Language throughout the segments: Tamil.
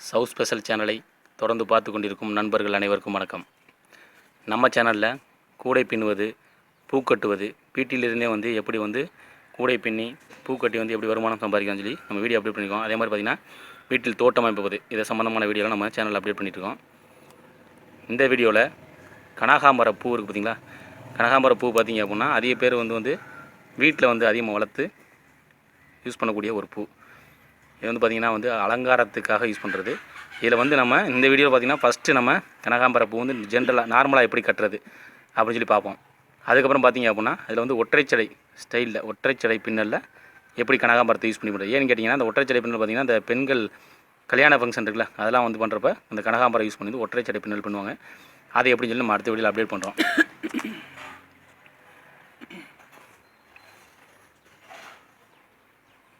சவுத் ஸ்பெஷல் சேனலை தொடர்ந்து பார்த்து கொண்டிருக்கும் நண்பர்கள் அனைவருக்கும் வணக்கம். நம்ம சேனலில் கூடை பின்னுவது பூ கட்டுவது வீட்டிலிருந்தே வந்து எப்படி வந்து கூடை பின்னி பூ கட்டி வந்து எப்படி வருமானம் சம்பாதிக்கணும்னு சொல்லி நம்ம வீடியோ அப்டேட் பண்ணியிருக்கோம் அதே மாதிரி பார்த்திங்கன்னா வீட்டில் தோட்டம் அமைப்பது இதை சம்மந்தமான வீடியோலாம் நம்ம சேனலில் அப்டேட் பண்ணியிருக்கோம் இந்த வீடியோவில் கனகாம்பர பூ இருக்குது பார்த்திங்களா கனகாம்பர பூ பார்த்திங்க அப்படின்னா அதிக பேர் வந்து வந்து வீட்டில் வந்து அதிகமாக வளர்த்து யூஸ் பண்ணக்கூடிய ஒரு பூ. இது வந்து பார்த்திங்கன்னா வந்து அலங்காரத்துக்காக யூஸ் பண்ணுறது இதில் வந்து நம்ம இந்த வீடியோவில் பார்த்திங்கன்னா ஃபஸ்ட்டு நம்ம கனகாம்பர பூ வந்து ஜென்ரலாக நார்மலாக எப்படி கட்டுறது அப்படின்னு சொல்லி பார்ப்போம். அதுக்கப்புறம் பார்த்திங்க அப்படின்னா அதில் வந்து ஒற்றைச்சடை ஸ்டைலில் ஒற்றைச்சடை பின்னலில் எப்படி கனகாம்பரத்தை யூஸ் பண்ணி பண்ணுறது ஏன்னு கேட்டிங்கன்னா அந்த ஒற்றைச்சடை பின்னல் பார்த்திங்கன்னா அந்த பெண்கள் கல்யாண ஃபங்க்ஷன் இருக்குல்ல அதெல்லாம் வந்து பண்ணுறப்ப அந்த கனகாம்பரம் யூஸ் பண்ணி ஒற்றைச்சடை பின்னல் பண்ணுவாங்க. அதை எப்படின்னு சொல்லி நம்ம அடுத்த வீடியோவில் அப்டேட் பண்ணுறோம்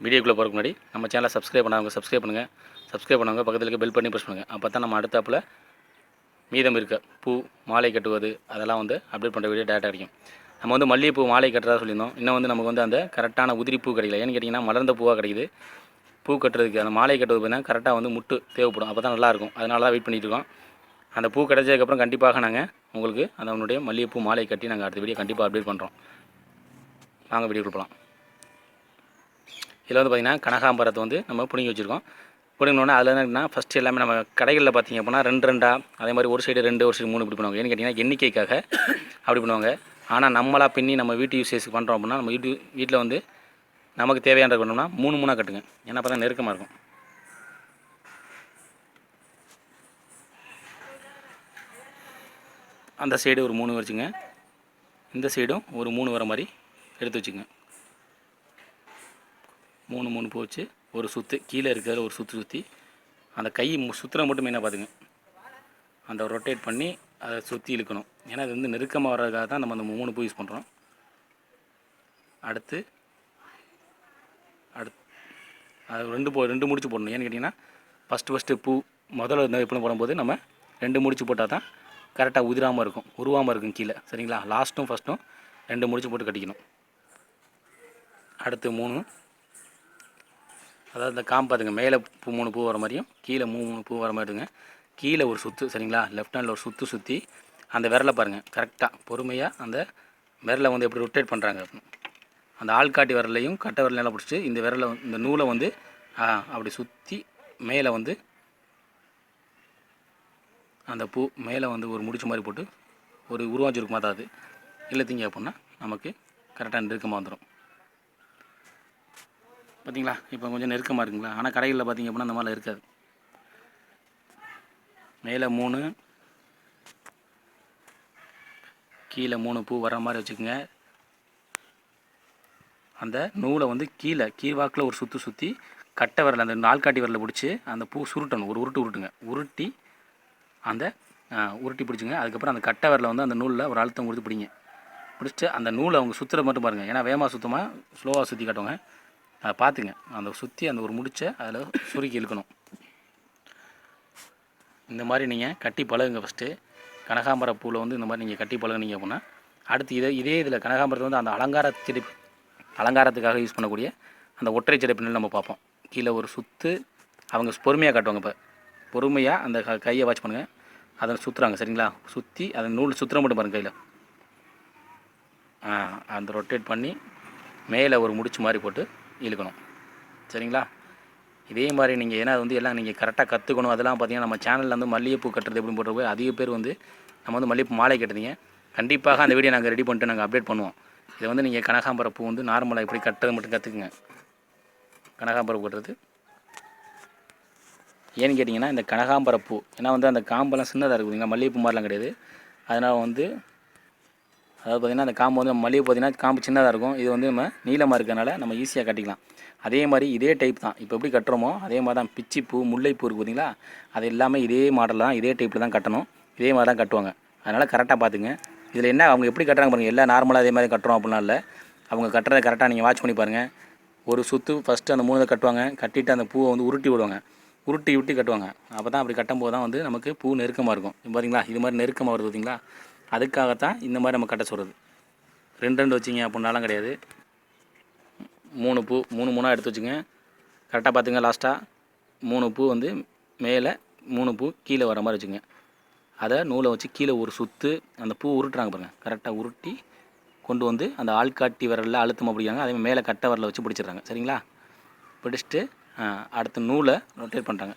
வீடியோக்குள்ளே போகிறதுக்கு முன்னாடி நம்ம சேனலை சப்ஸ்கிரைப் பண்ணாங்க சப்ஸ்கிரைப் பண்ணுங்கள் சப்ஸ்கிரைப் பண்ணவங்க பக்கத்தில் இருக்க பெல் பண்ணி ப்ரெஸ் பண்ணுங்கள் அப்போ தான் நம்ம அடுத்தாப்பில் மீதம் இருக்க பூ மாலை கட்டுவது அதெல்லாம் வந்து அப்டேட் பண்ணுற வீடியோ டேட்டா கிடைக்கும். நம்ம வந்து மல்லிகைப்பூ மாலை கட்டுறதா சொல்லியிருந்தோம். இன்னும் வந்து நமக்கு வந்து அந்த கரெக்டான உதிரி பூ கிடைக்கல. ஏன்னு கேட்டிங்கன்னா மலர்ந்த பூவாக கிடைக்குது. பூ கட்டுறதுக்கு அந்த மாலை கட்டுவது பார்த்தீங்கன்னா கரெக்டாக வந்து முட்டு தேவைப்படும். அப்போ தான் நல்லாயிருக்கும் அதனால தான் வெயிட் பண்ணிகிட்டு இருக்கோம். அந்த பூ கிடைச்சதுக்கப்புறம் கண்டிப்பாக நாங்கள் உங்களுக்கு அதனுடைய மல்லிகைப்பூ மாலை கட்டி நாங்கள் அடுத்த வீடியோ கண்டிப்பாக அப்டேட் பண்ணுறோம் நாங்கள் வீடியோ போகலாம் இதில் வந்து பார்த்திங்கன்னா கனகாம்பரத்தை வந்து நம்ம பிடுங்கி வச்சுருக்கோம். பிடுங்கினோடனே அதில் என்னன்னா ஃபஸ்ட்டு எல்லாமே நம்ம கடைகளில் பார்த்தீங்க அப்படின்னா ரெண்டு ரெண்டாக அதே மாதிரி ஒரு சைடு ரெண்டு ஒரு சைடு மூணு இப்படி பண்ணுவாங்க. ஏன்னு கேட்டிங்கன்னா எண்ணிக்கைக்காக அப்படி பண்ணுவாங்க. ஆனால் நம்மளாக பின்னி நம்ம வீட்டு யூசேஜ் பண்ணுறோம் அப்படின்னா நம்ம வீட்டு வீட்டில் வந்து நமக்கு தேவையானது பண்ணோம்னா மூணு மூணாக கட்டுங்க. ஏன்னா அப்போ தான் நெருக்கமாக இருக்கும். அந்த சைடு ஒரு மூணு வச்சுங்க. இந்த சைடும் ஒரு மூணு வர மாதிரி எடுத்து வச்சுக்கோங்க மூணு மூணு பூ வச்சு ஒரு சுற்று கீழே இருக்கிற ஒரு சுற்றி சுற்றி அந்த கை சுற்றுற மட்டும் மெயினாக பார்த்துங்க அந்த ரொட்டேட் பண்ணி அதை சுற்றி இழுக்கணும். ஏன்னா அது வந்து நெருக்கமாக வர்றதுக்காக தான் நம்ம அந்த மூணு பூ யூஸ் பண்ணுறோம் அடுத்து அடுத்து அது ரெண்டு போ ரெண்டு முடிச்சு போடணும். ஏன்னு கேட்டிங்கன்னா ஃபஸ்ட்டு ஃபஸ்ட்டு பூ முதல்ல எப்படி போடும்போது நம்ம ரெண்டு முடிச்சு போட்டால் தான் கரெக்டாக உதிராமல் இருக்கும். உருவாமல் இருக்கும் கீழே. சரிங்களா? லாஸ்ட்டும் ஃபஸ்ட்டும் ரெண்டு முடிச்சு போட்டு கட்டிக்கணும். அடுத்து மூணு அதாவது இந்த காம்பு பார்த்துங்க மேலே பூ மூணு பூ வர மாதிரியும் கீழே மூணு மூணு பூ வர மாதிரிங்க கீழே ஒரு சுற்று சரிங்களா? லெஃப்ட் ஹேண்டில் ஒரு சுற்று சுற்றி அந்த விரலை பாருங்கள் கரெக்டாக பொறுமையாக அந்த விரலை வந்து எப்படி ரொட்டேட் பண்ணுறாங்க அப்படின்னு அந்த ஆள்காட்டி விரலையும் கட்டை விரலையும் பிடிச்சி இந்த விரலை இந்த நூலை வந்து அப்படி சுற்றி மேலே வந்து அந்த பூ மேலே வந்து ஒரு முடிச்சு மாதிரி போட்டு ஒரு உருவாஞ்சிருக்குமா தான் அது திங்க அப்படின்னா நமக்கு கரெக்டாக நெருக்கமாக வந்துடும் பார்த்தீங்களா இப்போ கொஞ்சம் நெருக்கமாக இருக்குங்களா? ஆனால் கடைகளில் பார்த்திங்க அப்படின்னா அந்த மாதிரிலாம் இருக்காது. மேலே மூணு கீழே மூணு பூ வர மாதிரி வச்சுக்கோங்க. அந்த நூலை வந்து கீழே கீழ்வாக்கில் ஒரு சுற்றி சுற்றி கட்டை வரல அந்த நாள்காட்டி விரலை பிடிச்சி அந்த பூ சுருட்டணும். ஒரு உருட்டு உருட்டுங்க. உருட்டி அந்த உருட்டி பிடிச்சிங்க. அதுக்கப்புறம் அந்த கட்டை விரலை வந்து அந்த நூலில் ஒரு அழுத்தம் கொடுத்து பிடிங்க. பிடிச்சிட்டு அந்த நூலை அவங்க சுற்றுற மட்டும் பாருங்கள் ஏன்னா வேகமாக சுத்தமாக ஸ்லோவாக சுற்றி காட்டுவாங்க. அதை பார்த்துங்க. அந்த சுற்றி அந்த ஒரு முடிச்சை அதில் சுருக்கி இழுக்கணும். இந்த மாதிரி நீங்கள் கட்டி பழகுங்க ஃபஸ்ட்டு கனகாம்பர பூவில் வந்து இந்த மாதிரி நீங்கள் கட்டி பழகுனீங்க அப்படின்னா அடுத்து இதே இதே இதில் கனகாம்பரத்தை வந்து அந்த அலங்கார செடி அலங்காரத்துக்காக யூஸ் பண்ணக்கூடிய அந்த ஒற்றை செடி பின்னல் நம்ம பார்ப்போம். கீழே ஒரு சுற்று அவங்க பொறுமையாக காட்டுவாங்க இப்போ. பொறுமையாக அந்த க- கையை வாட்ச் பண்ணுங்கள் அதை சுற்றுறாங்க சரிங்களா? சுற்றி அதை நூல் சுற்றுற மட்டும் பாருங்கள் கையில். ஆ அந்த ரொட்டேட் பண்ணி மேலே ஒரு முடிச்சு மாதிரி போட்டு இழுக்கணும். சரிங்களா? இதே மாதிரி நீங்கள் ஏன்னா அது வந்து எல்லாம் நீங்கள் கரெக்டாக கற்றுக்கணும் அதெல்லாம் பார்த்தீங்கன்னா நம்ம சேனலில் வந்து மல்லிகைப்பூ கட்டுறது எப்படி போட்டு போய் அதிக பேர் வந்து நம்ம வந்து மல்லிகைப்பூ மாலை கட்டுறீங்க. கண்டிப்பாக அந்த வீடியோ நாங்கள் ரெடி பண்ணிட்டு நாங்கள் அப்டேட் பண்ணுவோம். இதை வந்து நீங்கள் கனகாம்பரம் பூ வந்து நார்மலாக எப்படி கட்டுறது மட்டும் கற்றுக்குங்க கனகாம்பரம் கட்டுறது. ஏன்னு கேட்டிங்கன்னா இந்த கனகாம்பர பூ ஏன்னா வந்து அந்த காம்பெல்லாம் சின்னதாக இருக்குதுங்க மல்லிகைப்பூ மாதிரிலாம் கிடையாது. அதனால் வந்து அதாவது பார்த்திங்கன்னா அந்த காம்பு வந்து மல்லிகை பார்த்திங்கன்னா காம்பு சின்னதாக இருக்கும். இது வந்து நம்ம நீளமாக இருக்கிறனால நம்ம ஈஸியாக கட்டிக்கலாம். அதே மாதிரி இதே டைப் தான். இப்போ எப்படி கட்டுறோமோ அதே மாதிரி தான் பிச்சிப்பூ முல்லைப்பூ இருக்குது பார்த்தீங்களா? அது எல்லாமே இதே மாடலில் தான் இதே டைப்பில் தான் கட்டணும். இதே மாதிரி தான் கட்டுவாங்க. அதனால் கரெக்டாக பார்த்துங்க இதில் என்ன அவங்க எப்படி கட்டுறாங்க பாருங்கள் எல்லாம் நார்மலாக அதே மாதிரி கட்டுறோம் அப்படிலாம் இல்லை. அவங்க கட்டுறதை கரெக்டாக நீங்கள் வாட்ச் பண்ணி பாருங்கள் ஒரு சுற்று ஃபஸ்ட்டு அந்த மூணு கட்டுவாங்க. கட்டிட்டு அந்த பூவை வந்து உருட்டி விடுவாங்க. உருட்டி விட்டு கட்டுவாங்க. அப்போ தான் அப்படி கட்டும்போது தான் வந்து நமக்கு பூ நெருக்கமாக இருக்கும். பார்த்தீங்களா இது மாதிரி நெருக்கமாக வருது பார்த்தீங்களா அதுக்காகத்தான் இந்த மாதிரி நம்ம கட்ட சொல்கிறது ரெண்டு ரெண்டு வச்சிங்க அப்படின்னாலும் கிடையாது. மூணு பூ மூணு மூணாக எடுத்து வச்சுங்க. கரெக்டாக பார்த்துங்க லாஸ்ட்டாக மூணு பூ வந்து மேலே மூணு பூ கீழே வர மாதிரி வச்சுங்க. அதை நூலை வச்சு கீழே ஒரு சுற்று அந்த பூ உருட்டுறாங்க பாருங்கள் கரெக்டாக உருட்டி கொண்டு வந்து அந்த ஆள்காட்டி விரலில் அழுத்தமாக பிடிக்கிறாங்க. அதே மாதிரி மேலே கட்டை விரலை வச்சு பிடிச்சிடுறாங்க. சரிங்களா? பிடிச்சிட்டு அடுத்த நூலை ரொட்டேட் பண்ணுறாங்க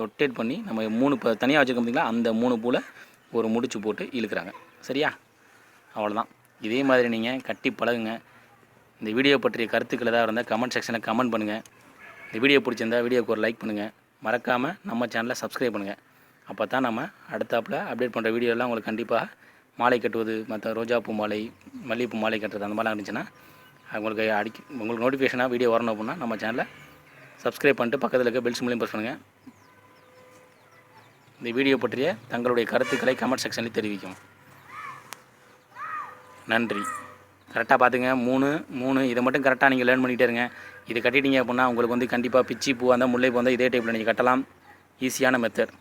ரொட்டேட் பண்ணி நம்ம மூணு இப்போ தனியாக வச்சுருக்கோம் பார்த்தீங்களா அந்த மூணு பூவில் ஒரு முடிச்சு போட்டு இழுக்கிறாங்க. சரியா? அவ்வளோதான் இதே மாதிரி நீங்கள் கட்டி பழகுங்க. இந்த வீடியோ பற்றிய கருத்துக்கள் ஏதாவது இருந்தால் கமெண்ட் செக்ஷனில் கமெண்ட் பண்ணுங்கள் இந்த வீடியோ பிடிச்சிருந்தா வீடியோக்கு ஒரு லைக் பண்ணுங்கள் மறக்காமல் நம்ம சேனலை சப்ஸ்கிரைப் பண்ணுங்கள் அப்போ தான் நம்ம அடுத்தாப்பில் அப்டேட் பண்ணுற வீடியோலாம் உங்களுக்கு கண்டிப்பாக மாலை கட்டுவது மற்ற ரோஜாப்பூ மாலை மல்லிகைப்பூ மாலை கட்டுறது அந்த மாதிரிலாம் இருந்துச்சுன்னா உங்களுக்கு அடிக்க உங்களுக்கு நோட்டிஃபிகேஷனாக வீடியோ வரணும் அப்படின்னா நம்ம சேனலை சப்ஸ்கிரைப் பண்ணிட்டு பக்கத்தில் இருக்க பெல் சிம்லையும் ப்ரெஸ் பண்ணுங்கள் இந்த வீடியோ பற்றிய தங்களுடைய கருத்துக்களை கமெண்ட் செக்ஷனில் தெரிவிக்கும். நன்றி. கரெக்டாக பார்த்துங்க மூணு மூணு. இதை மட்டும் கரெக்டாக நீங்கள் லேர்ன் பண்ணிகிட்டே இருங்க. இது கட்டிட்டீங்க அப்படின்னா உங்களுக்கு வந்து கண்டிப்பாக பிச்சி பூ இருந்தால் முல்லை பூ அந்த இதே டைப்பில் நீங்கள் கட்டலாம். ஈஸியான மெத்தட்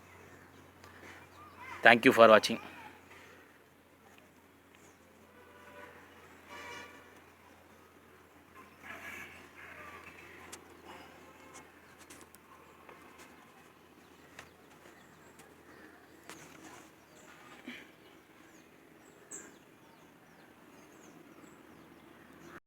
தேங்க்யூ ஃபார் வாட்சிங்